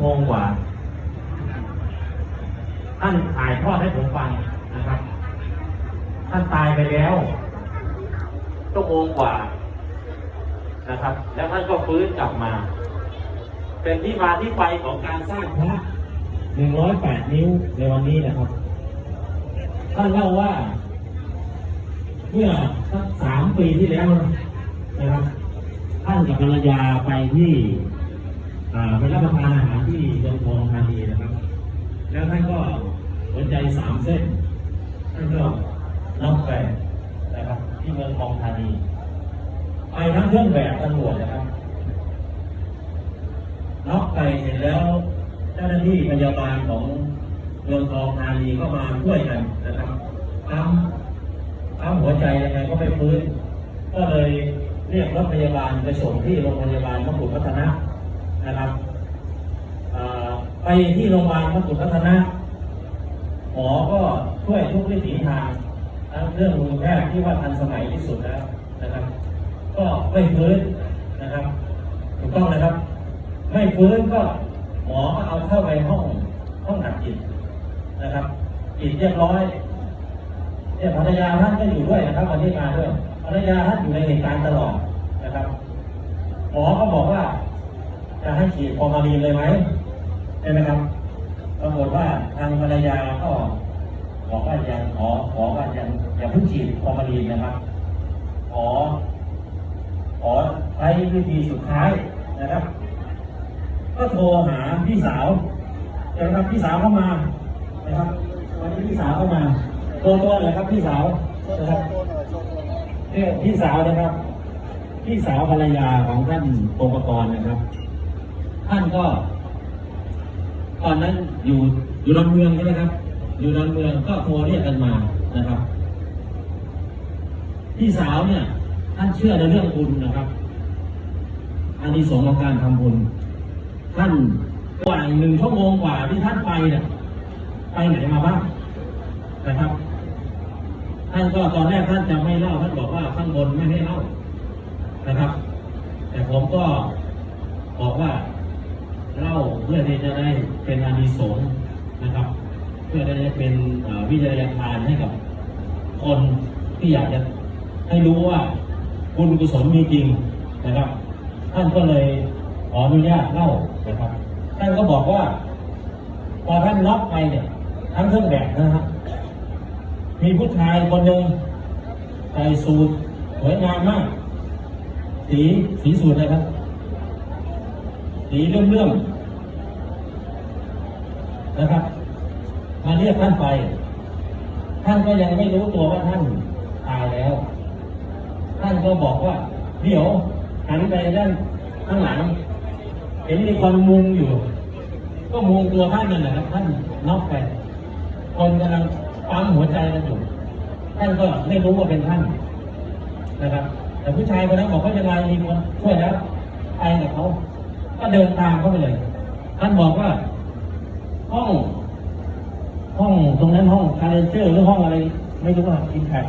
โมงกว่า ท่านถ่ายทอดให้ผมฟังนะครับ ท่านตายไปแล้วชั่วโมงกว่านะครับ แล้วท่านก็ฟื้นกลับมา เป็นที่มาที่ไปของการสร้างพระหนึ่งร้อยแปดนิ้วในวันนี้นะครับ ท่านเล่าว่า เมื่อสักสามปีที่แล้วนะครับ ท่านกับภรรยาไปที่ ไปรับประทานอาหารที่เมืองทองธานีนะครับ แล้วท่านก็หัวใจสามเส้นท่านก็น็อกไปนะครับ ที่เมืองทองธานีไปทั้งเครื่องแบบตำรวจนะครับน็อกไปเสร็จแล้วเจ้าหน้าที่พยาบาลของเมืองทองธานีก็มาช่วยกันนะครับปั๊มปั๊มหัวใจยังไงก็ไม่ฟื้น ก็เลยเรียกรถพยาบาลไปส่งที่โรงพยาบาลมกุฎพัฒนะ นะครับไปที่โรงพยาบาลมกุฎพัฒนะหมอก็ช่วยทุกวิถีทางทั้งเรื่องมือแพทย์ที่ว่าทันสมัยที่สุดแล้วนะครับ ก็ไม่ฟื้นนะครับถูกต้องนะครับ ไม่ฟื้นก็หมอก็เอาเข้าไปห้องห้องดับจิตนะครับจิตเรียบร้อยเนี่ยภรรยาท่านก็อยู่ด้วยนะครับวันนี้มาด้วยภรรยาท่านอยู่ในเหตุการณ์ตลอดนะครับ หมอก็บอกว่า จะให้ฉีดฟอร์มาลีนเลยไหมใช่ไหมครับปรากฏว่าทางภรรยาก็บอกว่ายังขอขอว่ายังอย่าเพิ่งฉีดฟอร์มาลีนนะครับ ขอ ขอใช้วิธีสุดท้ายนะครับ ก็โทรหาพี่สาวนะครับพี่สาวเข้ามานะครับวันนี้พี่สาวเข้ามาโทรตัวเลยครับพี่สาวนะครับเนี่ยพี่สาวนะครับ พี่สาวภรรยาของท่านปกรณ์นะครับ ท่านก็ ตอนนั้นอยู่อยู่ดอนเมืองใช่ไหมครับ อยู่ดอนเมืองก็โทรเรียกกันมานะครับ พี่สาวเนี่ย ท่านเชื่อในเรื่องบุญนะครับอันนี้สงของการทำบุญ ท่านกว่าหนึ่งชั่วโมงกว่าที่ท่านไปเนี่ยไปไหนมาบ้างนะครับท่านก็ตอนแรกท่านจะไม่เล่าท่านบอกว่าข้างบนไม่ให้เล่านะครับ แต่ผมก็บอกว่า พื่อที่จะได้เป็นอานิสงส์นะครับ เพื่อได้เป็นวิทยาทานให้กับคนที่อยากจะให้รู้ว่าบุญกุศลมีจริงนะครับ ท่านก็เลยขออนุญาตเล่านะครับ ท่านก็บอกว่า พอท่านน็อกไปเนี่ยทั้งเครื่องแบบนะครับมีผู้ชายคนหนึ่งใส่สูทสวยงามมาก สีสีสูทเลยครับ สีเลื่อมเลื่อมๆ นะครับ มาเรียกท่านไป ท่านก็ยังไม่รู้ตัวว่าท่านตายแล้ว ท่านก็บอกว่า เดี๋ยวหันไปด้านข้างหลัง เห็นมีคนมุงอยู่ ก็มุงตัวท่านนั่นแหละครับ ท่านน็อกไปคนกำลังปั๊มหัวใจกันอยู่ท่านก็ไม่รู้ว่าเป็นท่านนะครับ แต่ผู้ชายคนนั้นบอกว่าจะลายมีคนช่วยแล้วไปกับเขาก็เดินตามเข้าไปเลย ท่านบอกว่า ห้อง ห้องตรงนั้นห้องคาเลนเจอร์หรือห้องอะไร ไม่รู้ว่าอินแพค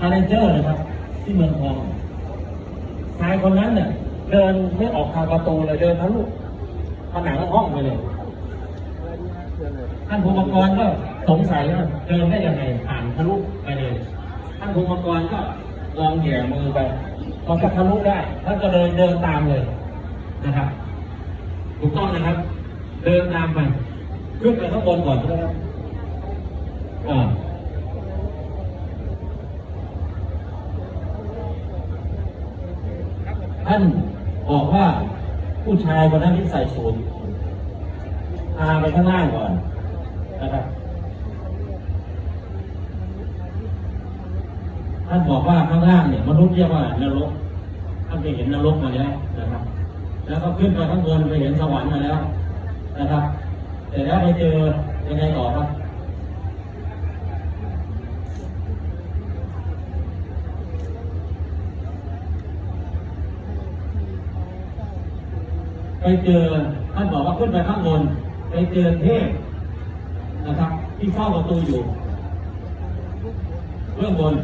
คาเลนเจอร์นะครับ ที่เมืองทองชายคนนั้นเนี่ยเดินไม่ออกทางประตูเลยเดินทะลุผนังห้องไปเลยท่านภูมิกรก็สงสัยว่าเดินได้ยังไงผ่านทะลุไปเลยท่านภูมิกรก็ลองแหย่มือไปพอก็ทะลุได้ท่านก็เลยเดินตามเลยนะครับถูกต้องนะครับ เดินตามไปขึ้นไปข้างบนก่อนนะครับอ่าท่านบอกว่าผู้ชายคนนั้นที่ใส่สูทพาไปข้างล่างก่อนนะครับท่านบอกว่าข้างล่างเนี่ยมนุษย์เรียกว่านรกท่านไปเห็นนรกมาแล้วนะครับ แล้วก็ขึ้นไปข้างบนไปเห็นสวรรค์มาแล้ว นะครับแต่แล้วไปเจอยังไงต่อครับไปเจอท่านบอกว่าขึ้นไปข้างบนไปเจอเทพนะครับ ที่เฝ้าประตูอยู่เบื้องบน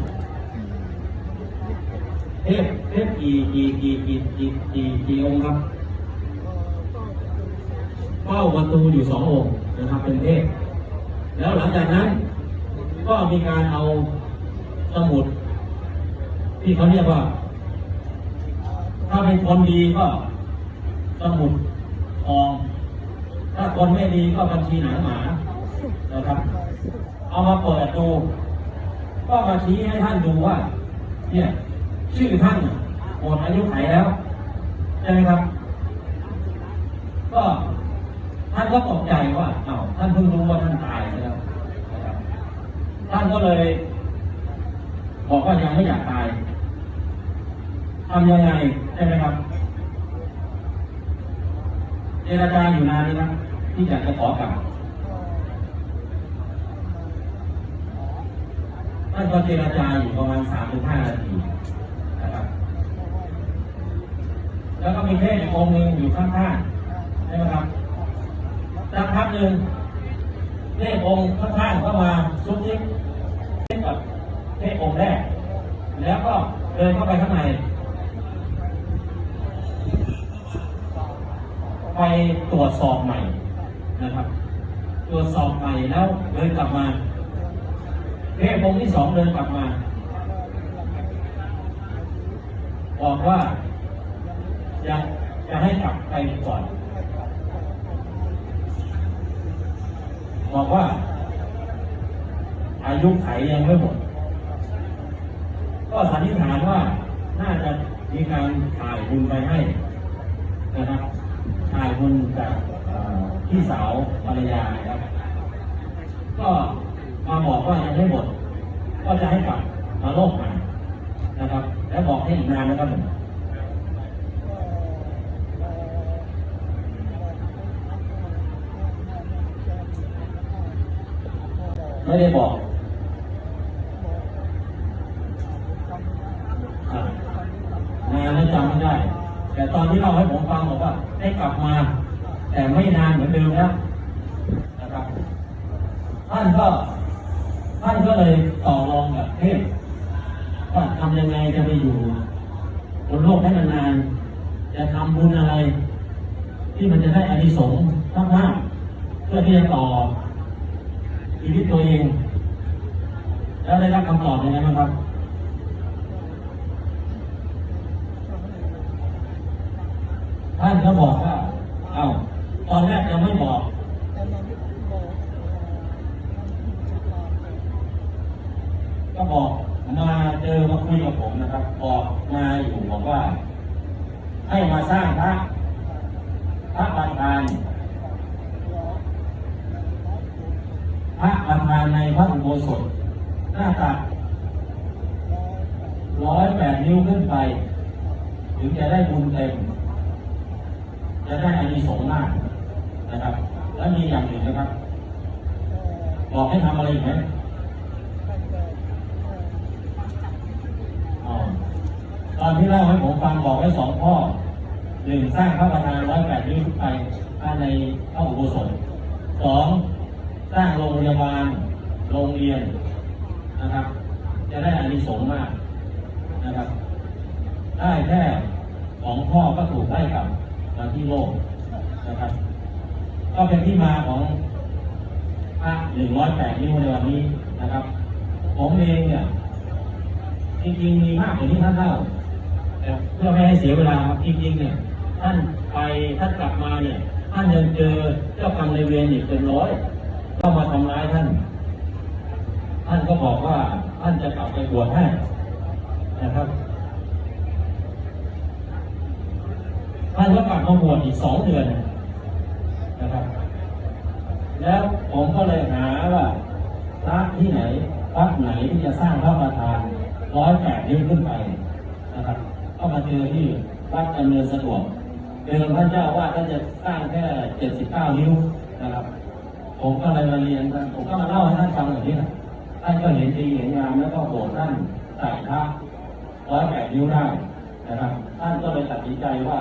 เทพเทพกี่กี่กี่กี่กี่กี่กี่องค์ครับ เฝ้าประตูอยู่สององค์นะครับเป็นเทพแล้วหลังจากนั้นก็มีการเอาสมุด ที่เขาเรียกว่า ถ้าเป็นคนดีก็สมุดทอง ถ้าคนไม่ดีก็บัญชีหนังหมานะครับ เอามาเปิดดูก็มาชี้ให้ท่านดูว่า เนี่ย ชื่อท่านหมดอายุไขแล้วใช่ไหมครับ ก็ ท่านก็ตกใจว่าเอ้าท่านเพิ่งรู้ว่าท่านตายไปแล้วนะครับท่านก็เลยบอกว่ายังไม่อยากตายทำยังไงใช่ไหมครับเจรจาอยู่นานนี้นะที่อยากจะขอกลับท่านก็เจรจาอยู่ประมาณสามถึงห้านาทีนะครับ แล้วก็มีเทพอีกองค์หนึ่งอยู่ข้างๆใช่ไหมครับสักพัก หนึ่งเทพองค์ข้างๆก็มาซุบซิบกับเทพองค์แรก แล้วก็เดินเข้าไปข้างในไปตรวจสอบใหม่นะครับ ตรวจสอบใหม่แล้วเดินกลับมาเทพองค์ที่สองเดินกลับมาบอกว่าจะจะให้กลับไปก่อน บอกว่า อายุไขยังไม่หมด ก็สันนิษฐานว่าน่าจะมีการถ่ายบุญไปให้นะครับถ่ายบุญจากพี่สาวภรรยาครับ ก็มาบอกว่ายังไม่หมด ก็จะให้กลับมาโลกใหม่นะครับ แล้วบอกให้อีกนานนะครับ ไม่ได้บอกนานแล้วจำไม่ได้ แต่ตอนที่เล่าให้ผมฟังบอกว่าให้กลับมา แต่ไม่นานเหมือนเดิมแล้วนะครับ ท่านก็ ท่านก็เลยต่อรองกับเทพว่าทำยังไงจะไปอยู่บนโลกให้นานๆจะทำบุญอะไร ที่มันจะได้อานิสงส์มากๆเพื่อที่จะต่อ ชีวิตตัวเอง แล้วได้รับคำตอบยังไงบ้างครับท่านก็บอกว่า เอ้า ตอนแรกยังไม่บอก ก็บอกมาเจอมาคุยกับผมนะครับ บอกมาอยู่บอกว่า ให้มาสร้างพระพระประธาน พระประธานในพระอุโบสถ หน้าตักร้อยแปดนิ้วขึ้นไป ถึงจะได้บุญเต็ม จะได้อานิสงส์มากนะครับ แล้วมีอย่างหนึ่งนะครับ บอกให้ทำอะไรอีกไหมตอนที่เล่าให้ผมฟังบอกไว้สองข้อหนึ่งสร้างพระประธานร้อยแปดนิ้วขึ้นไปภายในพระอุโบสถสอง สร้างโรงพยาบาล โรงเรียนนะครับ จะได้อานิสงส์มากนะครับ ได้แค่ของพ่อก็ถูกได้กลับมาที่โลกนะครับ ก็เป็นที่มาของพระหนึ่งร้อยแปดนิ้วในวันนี้นะครับ ผมเองเนี่ยจริงๆมีมากกว่าที่ท่านเล่าแต่เพื่อไม่ให้เสียเวลาครับจริงๆเนี่ยท่านไปท่านกลับมาเนี่ยท่านยังเจอเจ้ากรรมในเวรอีกเป็นร้อย เข้ามาทำร้ายท่าน ท่านก็บอกว่าท่านจะกลับไปบวชให้นะครับ ท่านก็กลับมาบวชอีกสองเดือนนะครับ แล้วผมก็เลยหาว่าพระที่ไหนวัดไหนที่จะสร้างพระประธานร้อยแปดนิ้วขึ้นไปนะครับ ก็มาเจอที่วัดดำเนินสะดวกเดิมท่านเจ้าว่าท่านจะสร้างแค่เจ็ดสิบเก้านิ้วนะครับ ผมก็เลยมาเรียนกันผมก็มาเล่าให้ท่านฟังแบบนี้นะท่านก็เห็นดีเห็นงามแล้วก็โปรดท่านใส่พระร้อยแปดนิ้วได้นะครับ ท่านก็เลยตัดสินใจว่า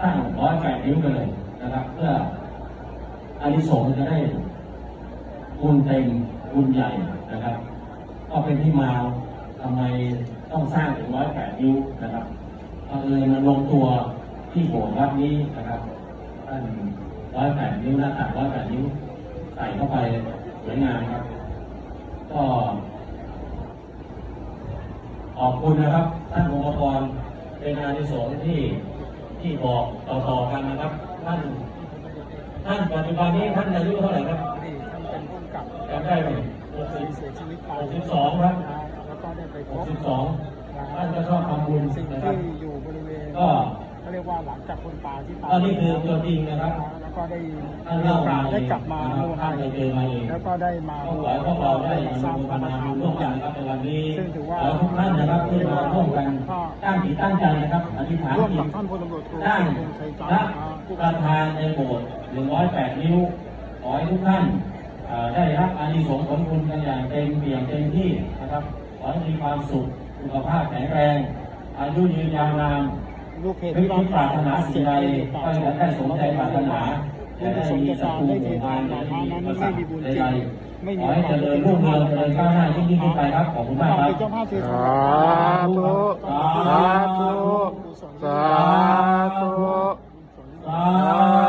ตั้งร้อยแปดนิ้วไปเลยนะครับ เพื่ออานิสงส์จะได้บุญเต็มบุญใหญ่นะครับ ก็เป็นที่มาทำไมต้องสร้างถึงร้อยแปดนิ้วนะครับก็เลยมาลงตัวที่โบสถ์วัดนี้นะครับท่านร้อยแปดนิ้วหน้าตักร้อยแปดนิ้ว ใส่เข้าไปสวยงามครับ ก็ขอบคุณนะครับท่านองค์กรเป็นอานิสงส์ที่ที่บอกต่อๆกันนะครับท่านท่านปัจจุบันนี้ท่านอายุเท่าไหร่ครับนี่ท่านเป็นผู้กำกับจำได้ไหมหกสิบเสียชีวิตไปหกสิบสองครับนะแล้วก็ได้ไปพหกบสิบสองท่านก็ชอบทำบุญสิ่งนะครับที่อยู่บริเวณก็ เขาเรียกว่าหลังจากคนตายที่ตายก็นี่คือตัวจริงนะครับแล้วก็ได้ท่านมีเล่าโอกามาสเอได้งกลับมานะครับโมท่านเคยเจอมาเองแล้วก็ได้มาก็ขอให้พวกเราได้อนุโมทนาบุญร่วมกันนะครับในวันนี้ซึ่งถือว่าขอทุกท่านนะครับที่มาร่วมกันตั้งจิตตั้งใจนะครับอธิษฐานร่วมจิกับตท่านพลตำรวจโทตั้งพงษ์ชัยพจันระทร์ผู้ประธานในโบสถ์108 นิ้วขอให้ทุกท่านเอ่อได้รับอานิสงส์ผลบุญกันอย่างเต็มเปี่ยมเต็มที่นะครับขอให้มีความสุขสุขภาพแข็งแรง อายุยืนยาวนาน ลูกเพจที่ร้ปรารถนาสิ่งใดก็ล้วนได้สมใจปรารถนาและได้มีสัตว์ผู้ผูกพันและมีอุปสรรคใดๆขอให้เจริญรุ่งเรืองเจริญก้าวหน้าที่งยิ่งขึ้นไปครับขอบคุณมากครับสาธุสาธุสาธุสาธุ